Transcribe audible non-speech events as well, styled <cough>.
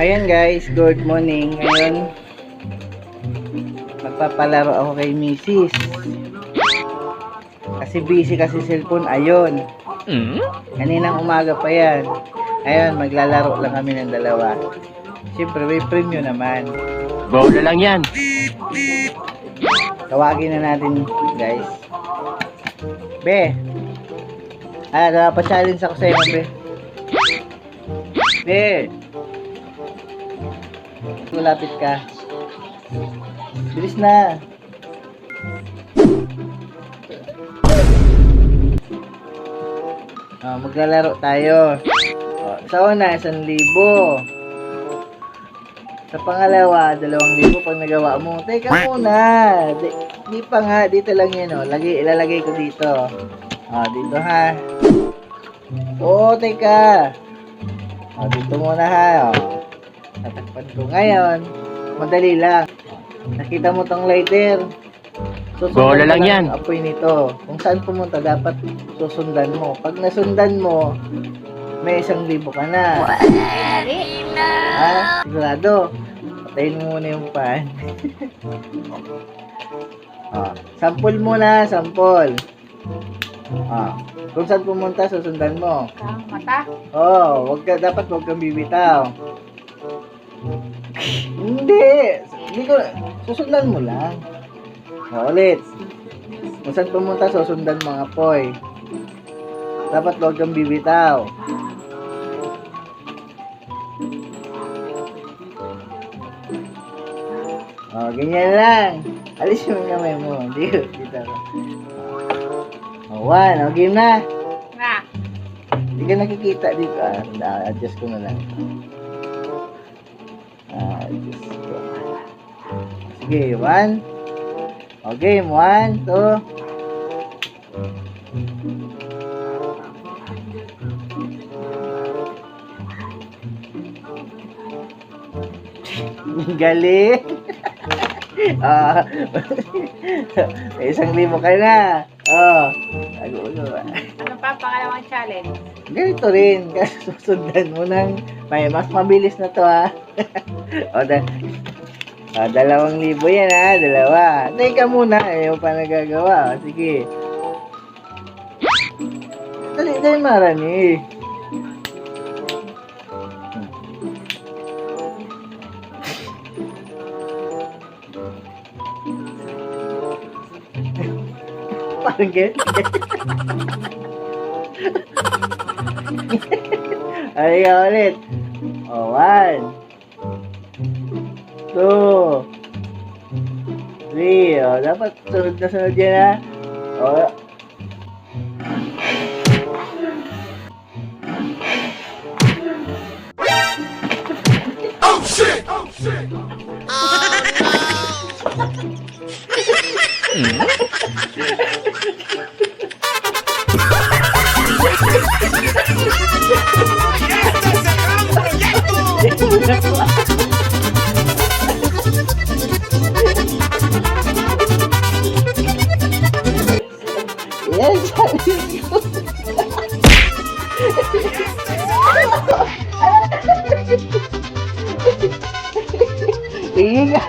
Ayan guys, good morning. Ngayon, magpapalaro ako kay Mrs. Kasi busy kasi cellphone, ayun. Kaninang umaga pa yan. Ayun, maglalaro lang kami ng dalawa. Siyempre, may premium naman. Bola lang yan. Tawagin na natin, guys. Be! Ah, napapa-challenge ako sa'yo, Be. Be! Malapit ka. Bilis na. Ah, maglalaro tayo. Oh, sa una, isang libo. Sa pangalawa, dalawang libo pag nagawa mo. Teka muna. Di, di pa nga. Dito lang yan, oh. Lagi, ilalagay ko dito. Ah, dito ha. Oo, teka. Ah, dito muna ha. Oh. Tatakpan ko. Ngayon, madali lang. Nakita mo tong lighter. Bola lang yan. ang Apoy nito. Kung saan pumunta, dapat susundan mo. Pag nasundan mo, may isang libo ka na. Ha? Sigurado. Patayin mo muna yung pan. <laughs> ah, sample muna, sample. Ah, kung saan pumunta, susundan mo. Mata. Oh, wag ka, dapat wag kang bibitaw. Hindi. Hindi ko, susundan mo lang. Oh, ulit. Kung saan pumunta, susundan mga poy. Dapat wag kang bibitaw. Oh, ganyan lang. Alis mo yung kamay mo. Hindi dito ako. Oh, one. Oh, game na. Na. Hindi ka nakikita dito. Ah, adjust ko na lang. Adjust ko. Sige, one. O, game. One, two. <laughs> Galing. May <laughs> <laughs> isang libo ka na. Oh, agulo? Ano pa ang pangalawang challenge? Ganito rin, <laughs> susundan mo ng may mas mabilis na to ha. <laughs> o, da, o, dalawang libo yan ha, dalawa. Teka muna, ayaw pa nagagawa. Sige. Dali, dali marami. Parang ganyan. Ay, ulit. O, one. Two. Three. O, dapat sunod na sunod yan, ha? O. Yan, <laughs> <laughs> challenge ko. Tingin nga.